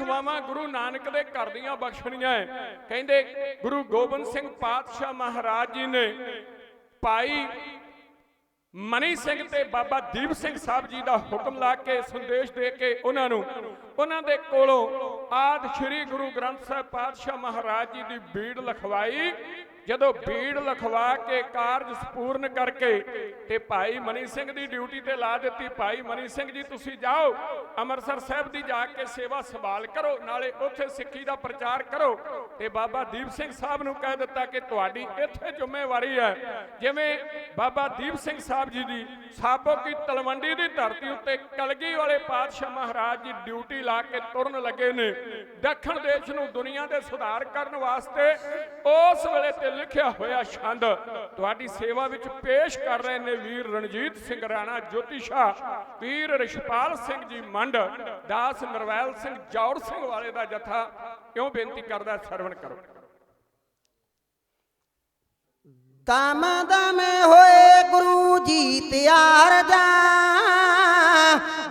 ਸਵਾਵਾਂ ਗੁਰੂ ਨਾਨਕ ਦੇ ਘਰ ਦੀਆਂ ਬਖਸ਼ਣੀਆਂ ਹੈ। ਕਹਿੰਦੇ ਗੁਰੂ ਗੋਬਿੰਦ ਸਿੰਘ ਪਾਤਸ਼ਾਹ ਮਹਾਰਾਜ ਜੀ ਨੇ ਭਾਈ ਮਨੀ ਸਿੰਘ ਤੇ ਬਾਬਾ ਦੀਪ ਸਿੰਘ ਸਾਹਿਬ ਜੀ ਦਾ ਹੁਕਮ ਲਾ ਕੇ ਸੰਦੇਸ਼ ਦੇ ਕੇ ਉਹਨਾਂ ਨੂੰ, ਉਹਨਾਂ ਦੇ ਕੋਲੋਂ ਆਦ ਸ੍ਰੀ ਗੁਰੂ ਗ੍ਰੰਥ ਸਾਹਿਬ ਪਾਤਸ਼ਾਹ ਮਹਾਰਾਜ ਜੀ ਦੀ ਬੀੜ ਲਖਵਾਈ ਜਦੋਂ ਬੀੜ ਲਖਵਾ ਕੇ ਕਾਰਜ ਸਪੂਰਨ ਕਰਕੇ ਤੇ ਭਾਈ ਮਨੀ ਸਿੰਘ ਦੀ ਡਿਊਟੀ ਤੇ ਲਾ ਦਿੱਤੀ, ਭਾਈ ਮਨੀ ਸਿੰਘ ਜੀ, ਤੁਸੀਂ ਜਾਓ, ਅੰਮ੍ਰਿਤਸਰ ਸਾਹਿਬ ਦੀ ਜਾ ਕੇ ਸੇਵਾ ਸੰਭਾਲ ਕਰੋ, ਨਾਲੇ ਉੱਥੇ ਸਿੱਖੀ ਦਾ ਪ੍ਰਚਾਰ ਕਰੋ। ਤੇ ਬਾਬਾ ਦੀਪ ਸਿੰਘ ਸਾਹਿਬ ਨੂੰ ਕਹਿ ਦਿੱਤਾ ਕਿ ਤੁਹਾਡੀ ਇੱਥੇ ਜ਼ਿੰਮੇਵਾਰੀ ਹੈ, ਜਿਵੇਂ ਬਾਬਾ ਦੀਪ ਸਿੰਘ ਸਾਹਿਬ ਜੀ ਦੀ ਸਾਬੋ ਕੀ ਤਲਵੰਡੀ ਦੀ ਧਰਤੀ ਉੱਤੇ ਕਲਗੀ ਵਾਲੇ ਪਾਤਸ਼ਾਹ ਮਹਾਰਾਜ ਜੀ ਡਿਊਟੀ ਲਾ ਕੇ ਤੁਰਨ ਲੱਗੇ ਨੇ, ਦੱਖਣ ਦੇਸ਼ ਨੂੰ ਦੁਨੀਆ ਦੇ ਸੁਧਾਰ ਕਰਨ ਵਾਸਤੇ ਉਸ ਵੇਲੇ ਤੇ ਲਿਖਿਆ ਹੋਇਆ ਛੰਦ। ਤੁਹਾਡੀ ਸੇਵਾ ਵਿੱਚ ਪੇਸ਼ ਕਰ ਰਹੇ ਨੇ ਵੀਰ ਰਣਜੀਤ ਸਿੰਘ ਰਾਣਾ ਜੋਤੀ ਵੀਰ ਰਿਸ਼ਪਾਲ ਸਿੰਘ ਜੀ ਮੰਡ, ਦਾਸ ਨਰਵੈਲ ਸਿੰਘ ਜੌੜ ਸਿੰਘ ਵਾਲੇ ਦਾ ਜਥਾ। ਕਿਉਂ ਬੇਨਤੀ ਕਰਦਾ, ਸਰਵਣ ਕਰੋ। ਦਮ ਦਮ ਹੋਏ ਗੁਰੂ ਜੀ ਤਿਆਰ ਜਾ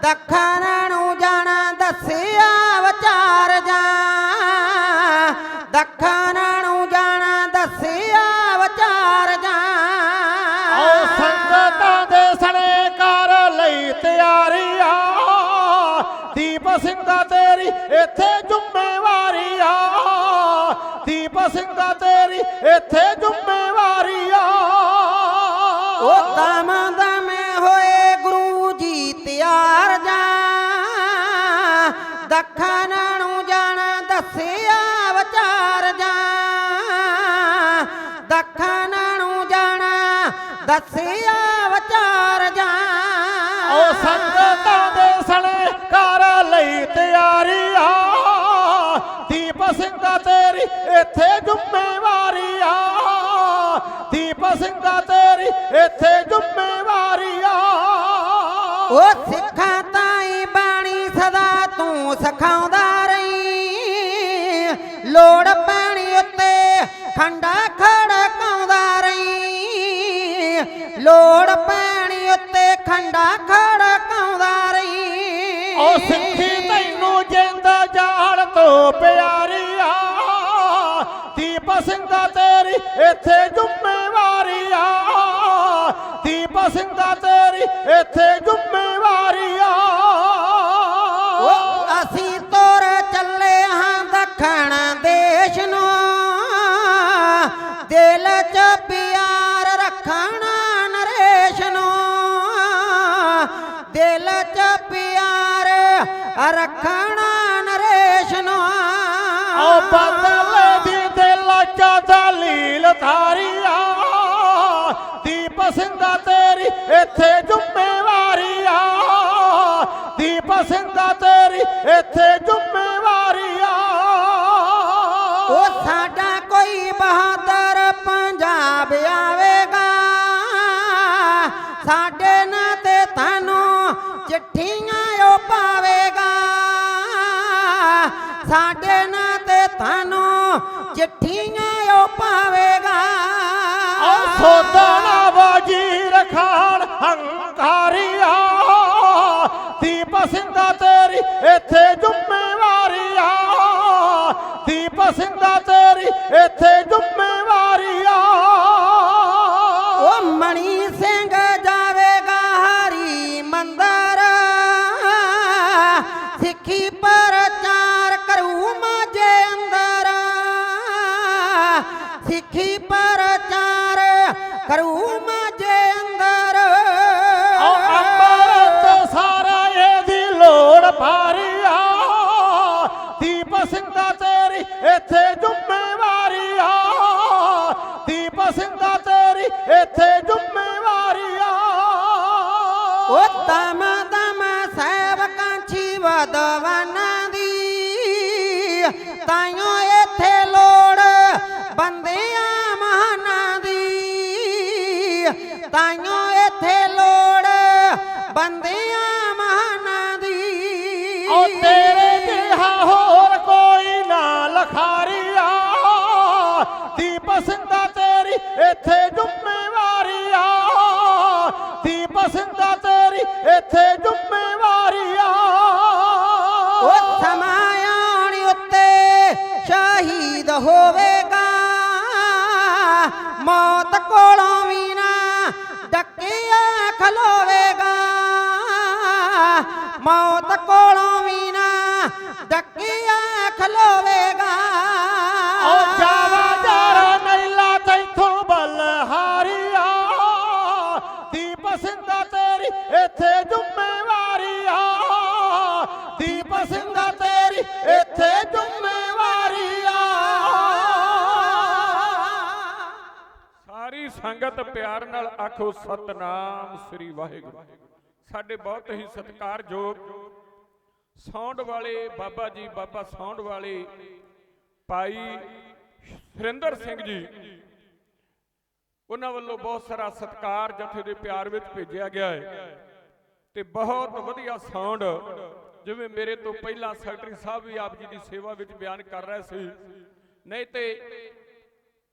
ਦੱਖਣ ਨੂੰ ਜਾਣਾ, ਦੱਸਿਆ ਵਿਚਾਰ ਜਾ ਦੱਖਣ ਇੱਥੇ ਜ਼ਿੰਮੇਵਾਰੀ ਆ। ਉਹ ਦਮ ਦਮ ਹੋਏ ਗੁਰੂ ਜੀ ਤਿਆਰ ਜਾ ਦੱਖਣ ਨੂੰ ਜਾਣਾ ਦੱਸਿਆ ਵਿਚਾਰ ਜਾ ਦੱਖਣ ਨੂੰ ਜਾਣਾ ਦੱਸਿਆ ਵਿਚਾਰ ਜਾ ਆਓ ਸੰਗਤਾਂ ਦੇ ਸਣੇ ਕਰ ਲਈ ਤਿਆਰੀਆਂ ਦੀਪ ਸਿੰਘਾ ਤੇਰੀ ਇੱਥੇ ਜ਼ਿੰਮੇਵਾਰੀ ਤੂੰ ਸਿਖਾਉਂਦਾ ਰਹੀਂ। ਲੋੜ ਪੈਣੀ ਉੱਤੇ ਖੰਡਾ ਖੜਕਾਉਂਦਾ ਰਹੀ। ਲੋੜ ਪੈਣੀ ਉੱਤੇ ਖੰਡਾ ਖੜਕਾਉਂਦਾ ਰਹੀਂ। ਓ ਸਿੱਖੀ ਤੈਨੂੰ ਜਿੰਦਾ ਜਾਲ ਤੋਂ ਪਿਆਰੀ ਆ ਦੀਪ ਸਿੰਘਾ ਤੇਰੀ ਇੱਥੇ ਜ਼ਿੰਮੇਵਾਰੀ ਦਿਲ 'ਚ ਪਿਆਰ ਰੱਖਣਾ ਨਰੇਸ਼ ਨੂੰ। ਦਿਲ 'ਚ ਪਿਆਰ ਰੱਖਣਾ ਨਰੇਸ਼ ਨੂੰ। ਓ ਬਦਲੇ ਦੀ ਦਿਲ ਚ ਦਲੀਲ ਧਾਰੀਆ। ਦੀਪ ਸਿੰਘਾ ਤੇਰੀ ਇੱਥੇ ਸਾਡੇ ਨਾਂ ਤੇ ਤੁਹਾਨੂੰ ਚਿੱਠੀਆਂ ਉਹ ਪਾਵੇਗਾ। ਓ ਸੋਦਣਾ ਵਜੀਰ ਖਾਨ ਹੰਕਾਰੀਆ ਦੀਪ ਸਿੰਘਾ ਤੇਰੀ ਇੱਥੇ ਜ਼ਿੰਮੇਵਾਰੀ ਆ। ਦੀਪ ਸਿੰਘਾ ਤੇਰੀ ਇੱਥੇ ਜ਼ਿੰਮੇਵਾਰੀ ਉਹ ਦਮ ਦਮ ਸਹਿਬ ਕਾਂਛੀ ਵਦਵਨਾਂ ਦੀ। ਤਾਈਓ ਇੱਥੇ ਲੋੜ ਬੰਦਿਆਂ ਮਹਾਨਾਂ ਦੀ। ਤਾਈਓ ਇੱਥੇ ਲੋੜ ਬੰਦਿਆਂ ਮਹਾਨਾਂ ਦੀ। ਓ ਤੇਰੇ ਜਿਹਾ ਹੋਰ ਕੋਈ ਨਾ ਲਖਾਰੀਆ। ਦੀਪ ਸਿੰਘਾ ਤੇਰੀ ਇੱਥੇ ਜ਼ਿੰਮੇਵਾਰੀ ਤੇਰੀ ਇੱਥੇ ਜ਼ਿੰਮੇਵਾਰੀ ਆ। ਉਹ ਸ਼ਹੀਦ ਹੋਵੇਗਾ। ਮੌਤ ਕੋਲੋਂ ਵੀ ਨਾ ਡੱਕਿਆ ਖਲੋਵੇਗਾ। ਮੌਤ ਸੰਗਤ ਪਿਆਰ ਨਾਲ ਆਖੋ, ਸਤਨਾਮ ਸ੍ਰੀ ਵਾਹਿਗੁਰੂ। ਸਾਡੇ ਬਹੁਤ ਹੀ ਸਤਿਕਾਰਯੋਗ ਸੌਂਡ ਵਾਲੇ ਬਾਬਾ ਜੀ, ਬਾਬਾ ਸੌਂਡ ਵਾਲੇ ਭਾਈ ਸੁਰਿੰਦਰ ਸਿੰਘ ਜੀ, ਉਹਨਾਂ ਵੱਲੋਂ ਬਹੁਤ ਸਾਰਾ ਸਤਿਕਾਰ ਜਥੇ ਦੇ ਪਿਆਰ ਵਿੱਚ ਭੇਜਿਆ ਗਿਆ ਹੈ ਤੇ ਬਹੁਤ ਵਧੀਆ ਸਾਊਂਡ ਜਿਵੇਂ ਮੇਰੇ ਤੋਂ ਪਹਿਲਾਂ ਸੈਕਟਰੀ ਸਾਹਿਬ ਵੀ ਆਪ ਜੀ ਦੀ ਸੇਵਾ ਵਿੱਚ ਬਿਆਨ ਕਰ ਰਹੇ ਸੀ। ਨਹੀਂ ਤੇ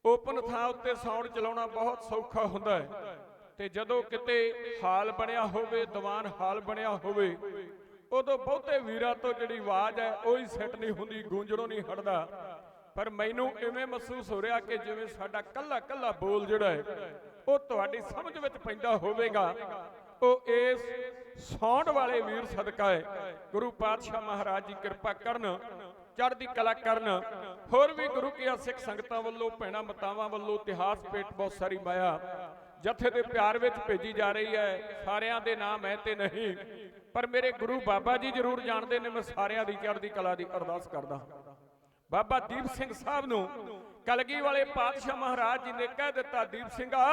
ਓਪਨ ਥਾਂ ਉੱਤੇ ਸਾਊਂਡ ਚਲਾਉਣਾ ਬਹੁਤ ਸੌਖਾ ਹੁੰਦਾ ਹੈ। ਤੇ ਜਦੋਂ ਕਿਤੇ ਹਾਲ ਬਣਿਆ ਹੋਵੇ, ਦੀਵਾਨ ਹਾਲ ਬਣਿਆ ਹੋਵੇ, ਉਦੋਂ ਬਹੁਤੇ ਵੀਰਾਂ ਤੋਂ ਜਿਹੜੀ ਆਵਾਜ਼ ਹੈ, ਉਹ ਹੀ ਸੈੱਟ ਨਹੀਂ ਹੁੰਦੀ, ਗੂੰਜਣੋਂ ਨਹੀਂ ਹਟਦਾ। ਪਰ ਮੈਨੂੰ ਇਵੇਂ ਮਹਿਸੂਸ ਹੋ ਰਿਹਾ ਕਿ ਜਿਵੇਂ ਸਾਡਾ ਕੱਲਾ ਕੱਲਾ ਬੋਲ ਜਿਹੜਾ ਹੈ, ਉਹ ਤੁਹਾਡੀ ਸਮਝ ਵਿੱਚ ਪੈਂਦਾ ਹੋਵੇਗਾ। ਉਹ ਇਸ ਸੌਂਡ ਵਾਲੇ ਵੀਰ ਸਦਕਾ ਹੈ। ਗੁਰੂ ਪਾਤਸ਼ਾਹ ਮਹਾਰਾਜ ਜੀ ਕਿਰਪਾ ਕਰਨ, ਚੜ੍ਹਦੀ ਕਲਾ ਕਰਨ ਹੋਰ ਵੀ ਗੁਰੂ ਕੀ ਸਿੱਖ ਸੰਗਤਾਂ ਵੱਲੋਂ, ਭੈਣਾ ਮਤਾਵਾਂ ਵੱਲੋਂ ਇਤਿਹਾਸ ਪੇਟ ਬਹੁਤ ਸਾਰੀ ਮਾਇਆ ਜਥੇ ਦੇ ਪਿਆਰ ਵਿੱਚ ਭੇਜੀ ਜਾ ਰਹੀ ਹੈ। ਸਾਰਿਆਂ ਦੇ ਨਾਮ ਹੈ ਤੇ ਨਹੀਂ, ਪਰ ਮੇਰੇ ਗੁਰੂ ਬਾਬਾ ਜੀ ਜ਼ਰੂਰ ਜਾਣਦੇ ਨੇ, ਮੈਂ ਸਾਰਿਆਂ ਦੀ ਚੜ੍ਹਦੀ ਕਲਾ ਦੀ ਅਰਦਾਸ ਕਰਦਾ ਬਾਬਾ ਦੀਪ ਸਿੰਘ ਸਾਹਿਬ ਨੂੰ ਕਲਗੀ ਵਾਲੇ ਪਾਤਸ਼ਾਹ ਮਹਾਰਾਜ ਜੀ ਨੇ ਕਹਿ ਦਿੱਤਾ, ਦੀਪ ਸਿੰਘਾ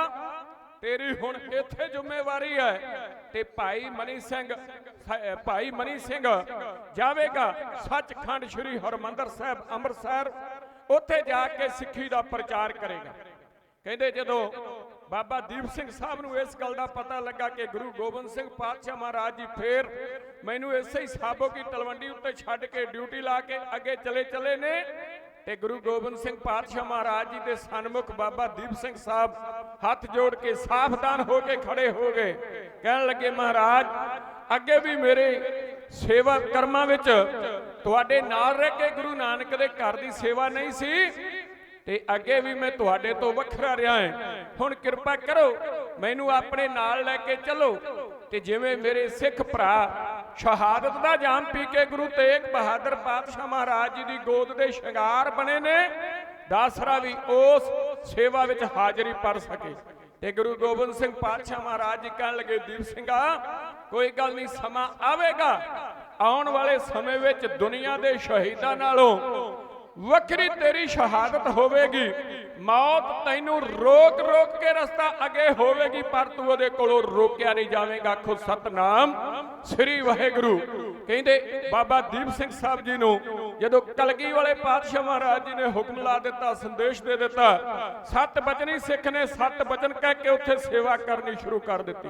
ਤੇਰੀ ਹੁਣ ਇੱਥੇ ਜ਼ਿੰਮੇਵਾਰੀ ਹੈ ਤੇ ਭਾਈ ਮਨੀ ਸਿੰਘ ਭਾਈ ਮਨੀ ਸਿੰਘ ਜਾਵੇਗਾ। ਸੱਚਖੰਡ ਸ੍ਰੀ ਹਰਮੰਦਰ ਸਾਹਿਬ, ਅੰਮ੍ਰਿਤਸਰ, ਉੱਥੇ ਜਾ ਕੇ ਸਿੱਖੀ ਦਾ ਪ੍ਰਚਾਰ ਕਰੇਗਾ। ਕਹਿੰਦੇ ਜਦੋਂ ਬਾਬਾ ਦੀਪ ਸਿੰਘ ਸਾਹਿਬ ਨੂੰ ਇਸ ਗੱਲ ਦਾ ਪਤਾ ਲੱਗਾ ਕਿ ਗੁਰੂ ਗੋਬਿੰਦ ਸਿੰਘ ਪਾਤਸ਼ਾਹ ਮਹਾਰਾਜ ਜੀ ਫੇਰ ਮੈਨੂੰ ਇਸੇ ਹੀ ਸਾਬੋ ਕੀ ਤਲਵੰਡੀ ਉੱਤੇ ਛੱਡ ਕੇ ਡਿਊਟੀ ਲਾ ਕੇ ਅੱਗੇ ਚਲੇ ਚਲੇ ਨੇ ਤੇ ਗੁਰੂ ਗੋਬਿੰਦ ਸਿੰਘ ਪਾਤਸ਼ਾਹ ਮਹਾਰਾਜ ਜੀ ਦੇ ਸਨਮੁਖ ਬਾਬਾ ਦੀਪ ਸਿੰਘ ਸਾਹਿਬ ਹੱਥ ਜੋੜ ਕੇ ਸਾਵਧਾਨ ਹੋ ਕੇ ਖੜੇ ਹੋ ਗਏ। ਕਹਿਣ ਲੱਗੇ, ਮਹਾਰਾਜ, ਅੱਗੇ ਵੀ ਮੇਰੇ ਸੇਵਾ ਕਰਮਾਂ ਵਿੱਚ ਤੁਹਾਡੇ ਨਾਲ ਰਹਿ ਕੇ ਗੁਰੂ ਨਾਨਕ ਦੇ ਘਰ ਦੀ ਸੇਵਾ ਨਹੀਂ ਸੀ, ਤੇ ਅੱਗੇ ਵੀ ਮੈਂ ਤੁਹਾਡੇ ਤੋਂ ਵੱਖਰਾ ਰਿਹਾ ਹਾਂ। ਹੁਣ ਕਿਰਪਾ ਕਰੋ, ਮੈਨੂੰ ਆਪਣੇ ਨਾਲ ਲੈ ਕੇ ਚੱਲੋ ਤੇ ਜਿਵੇਂ ਮੇਰੇ ਸਿੱਖ ਭਰਾ ਸ਼ਹਾਦਤ ਦਾ ਜਾਮ ਪੀ ਕੇ ਗੁਰੂ ਤੇਗ ਬਹਾਦਰ ਪਾਤਸ਼ਾਹ ਮਹਾਰਾਜ ਜੀ ਦੀ ਗੋਦ ਦੇ ਸ਼ਿੰਗਾਰ ਬਣੇ ਨੇ। ਦਾਸਰਾ ਵੀ ਉਸ ਸੇਵਾ ਵਿੱਚ ਹਾਜ਼ਰੀ ਭਰ ਸਕੇ। ਤੇ ਗੁਰੂ ਗੋਬਿੰਦ ਸਿੰਘ ਪਾਤਸ਼ਾਹ ਮਹਾਰਾਜ ਜੀ ਕਹਿਣ ਲੱਗੇ, ਦੀਪ ਸਿੰਘਾ, ਕੋਈ ਗੱਲ ਨਹੀਂ, ਸਮਾਂ ਆਵੇਗਾ। ਆਉਣ ਵਾਲੇ ਸਮੇਂ ਵਿੱਚ ਦੁਨੀਆ ਦੇ ਸ਼ਹੀਦਾਂ ਨਾਲੋਂ ਵੱਖਰੀ ਤੇਰੀ ਸ਼ਹਾਦਤ ਹੋਵੇਗੀ। ਮੌਤ ਤੈਨੂੰ ਰੋਕ ਰੋਕ ਕੇ ਰਸਤਾ ਅੱਗੇ ਹੋਵੇਗੀ, ਪਰ ਤੂੰ ਉਹਦੇ ਕੋਲੋਂ ਰੋਕਿਆ ਨਹੀਂ ਜਾਵੇਂਗਾ। ਆਖੋ, ਸਤਨਾਮ ਸ੍ਰੀ ਵਾਹਿਗੁਰੂ। ਕਹਿੰਦੇ, ਬਾਬਾ ਦੀਪ ਸਿੰਘ ਸਾਹਿਬ ਜੀ ਨੂੰ ਜਦੋਂ ਕਲਗੀ ਵਾਲੇ ਪਾਤਸ਼ਾਹ ਮਹਾਰਾਜ ਜੀ ਨੇ ਹੁਕਮ ਲਾ ਦਿੱਤਾ, ਸੰਦੇਸ਼ ਦੇ ਦਿੱਤਾ, ਸੱਤ ਬਚਨੀ ਸਿੱਖ ਨੇ ਸੱਤ ਬਚਨ ਕਹਿ ਕੇ ਉੱਥੇ ਸੇਵਾ ਕਰਨੀ ਸ਼ੁਰੂ ਕਰ ਦਿੱਤੀ।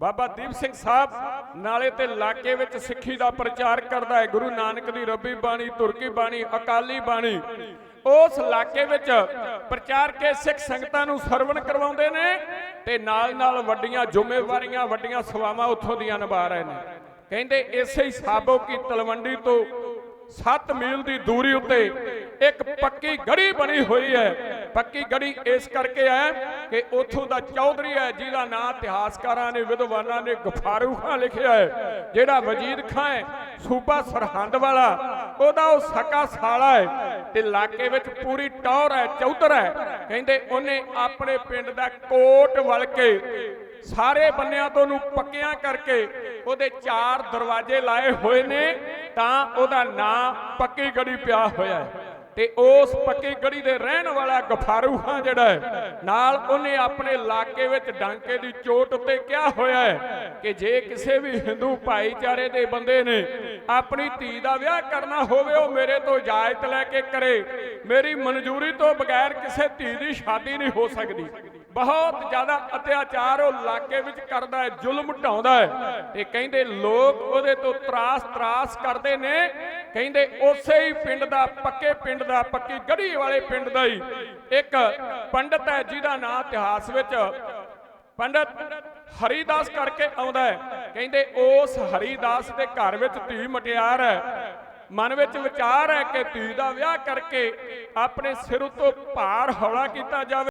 ਬਾਬਾ ਦੀਪ ਸਿੰਘ ਸਾਹਿਬ ਨਾਲੇ ਤੇ ਇਲਾਕੇ ਵਿੱਚ ਸਿੱਖੀ ਦਾ ਪ੍ਰਚਾਰ ਕਰਦਾ ਹੈ। ਗੁਰੂ ਨਾਨਕ ਦੀ ਰੱਬੀ ਬਾਣੀ, ਤੁਰਕੀ ਬਾਣੀ, ਅਕਾਲੀ ਬਾਣੀ। ਉਸ ਇਲਾਕੇ ਵਿੱਚ ਪ੍ਰਚਾਰ ਕੇ ਸਿੱਖ ਸੰਗਤਾਂ ਨੂੰ ਸਰਵਣ ਕਰਵਾਉਂਦੇ ਨੇ ਤੇ ਨਾਲ ਨਾਲ ਵੱਡੀਆਂ ਜ਼ਿੰਮੇਵਾਰੀਆਂ, ਵੱਡੀਆਂ ਸੇਵਾਵਾਂ ਉੱਥੋਂ ਦੀਆਂ ਨਿਭਾ ਰਹੇ ਨੇ। ਕਹਿੰਦੇ ਇਸੇ ਹੀ ਸਾਬੋ ਕੀ ਤਲਵੰਡੀ ਤੋਂ 7 ਮੀਲ ਦੀ ਦੂਰੀ ਉੱਤੇ ਇੱਕ ਪੱਕੀ ਗੜੀ ਬਣੀ ਹੋਈ ਹੈ। ਪੱਕੀ ਗੜੀ ਇਸ ਕਰਕੇ ਹੈ ਕਿ ਉੱਥੋਂ ਦਾ ਚੌਧਰੀ ਹੈ, ਜਿਹਦਾ ਨਾਂ ਇਤਿਹਾਸਕਾਰਾਂ ਨੇ, ਵਿਦਵਾਨਾਂ ਨੇ ਗਫਾਰੂ ਖਾਂ ਲਿਖਿਆ ਹੈ, ਜਿਹੜਾ ਵਜੀਦ ਖਾਂ ਹੈ, ਸੂਬਾ ਸਰਹੰਦ ਵਾਲਾ। ਉਹਦਾ ਉਹ ਸਕਾ ਸਾਲਾ ਹੈ ਤੇ ਇਲਾਕੇ ਵਿੱਚ ਪੂਰੀ ਟੌਰ ਹੈ, ਚੌਧਰ ਹੈ। ਕਹਿੰਦੇ ਉਹਨੇ ਆਪਣੇ ਪਿੰਡ ਦਾ ਕੋਟ ਵਲ ਕੇ ਸਾਰੇ ਬੰਨਿਆਂ ਤੋਂ ਨੂੰ ਪੱਕਿਆਂ ਕਰਕੇ ਉਹਦੇ ਚਾਰ ਦਰਵਾਜ਼ੇ ਲਾਏ ਹੋਏ ਨੇ। ਤਾਂ ਉਹਦਾ ਨਾਂ ਪੱਕੀ ਗੜੀ ਪਿਆ ਹੋਇਆ ਹੈ ਤੇ ਉਸ ਪੱਕੀ ਗੜੀ ਦੇ ਰਹਿਣ ਵਾਲਾ ਗਫਾਰੂ ਖਾਂ ਜਿਹੜਾ ਹੈ, ਨਾਲ ਉਹਨੇ ਆਪਣੇ ਇਲਾਕੇ ਵਿੱਚ ਡਾਂਕੇ ਦੀ ਚੋਟ ਉੱਤੇ ਕਿਹਾ ਹੋਇਆ ਹੈ ਕਿ ਜੇ ਕਿਸੇ ਵੀ ਹਿੰਦੂ ਭਾਈਚਾਰੇ ਦੇ ਬੰਦੇ ਨੇ ਆਪਣੀ ਧੀ ਦਾ ਵਿਆਹ ਕਰਨਾ ਹੋਵੇ, ਉਹ ਮੇਰੇ ਤੋਂ ਇਜਾਜ਼ਤ ਲੈ ਕੇ ਕਰੇ। ਮੇਰੀ ਮਨਜ਼ੂਰੀ ਤੋਂ ਬਗੈਰ ਕਿਸੇ ਧੀ ਦੀ ਸ਼ਾਦੀ ਨਹੀਂ ਹੋ ਸਕਦੀ। ਬਹੁਤ ਜ਼ਿਆਦਾ ਅਤਿਆਚਾਰ ਉਹ ਇਲਾਕੇ ਵਿੱਚ ਕਰਦਾ ਹੈ, ਜ਼ੁਲਮ ਢਾਉਂਦਾ ਹੈ। ਤੇ ਕਹਿੰਦੇ ਲੋਕ ਉਹਦੇ ਤੋਂ ਤਰਾਸ ਤਰਾਸ ਕਰਦੇ ਨੇ। ਕਹਿੰਦੇ ਉਸੇ ਹੀ ਪਿੰਡ ਦਾ, ਪੱਕੇ ਪਿੰਡ ਦਾ, ਪੱਕੀ ਗੜੀ ਵਾਲੇ ਪਿੰਡ ਦਾ ਹੀ ਇੱਕ ਪੰਡਤ ਹੈ ਜਿਹਦਾ ਨਾਂ ਇਤਿਹਾਸ ਵਿੱਚ ਪੰਡਤ ਹਰੀਦਾਸ ਕਰਕੇ ਆਉਂਦਾ ਹੈ। ਕਹਿੰਦੇ ਉਸ ਹਰੀਦਾਸ ਦੇ ਘਰ ਵਿੱਚ ਧੀ ਮਟਿਆਰ ਹੈ। ਮਨ ਵਿੱਚ ਵਿਚਾਰ ਹੈ ਕਿ ਧੀ ਦਾ ਵਿਆਹ ਕਰਕੇ ਆਪਣੇ ਸਿਰ ਤੋਂ ਭਾਰ ਹੌਲਾ ਕੀਤਾ ਜਾਵੇ।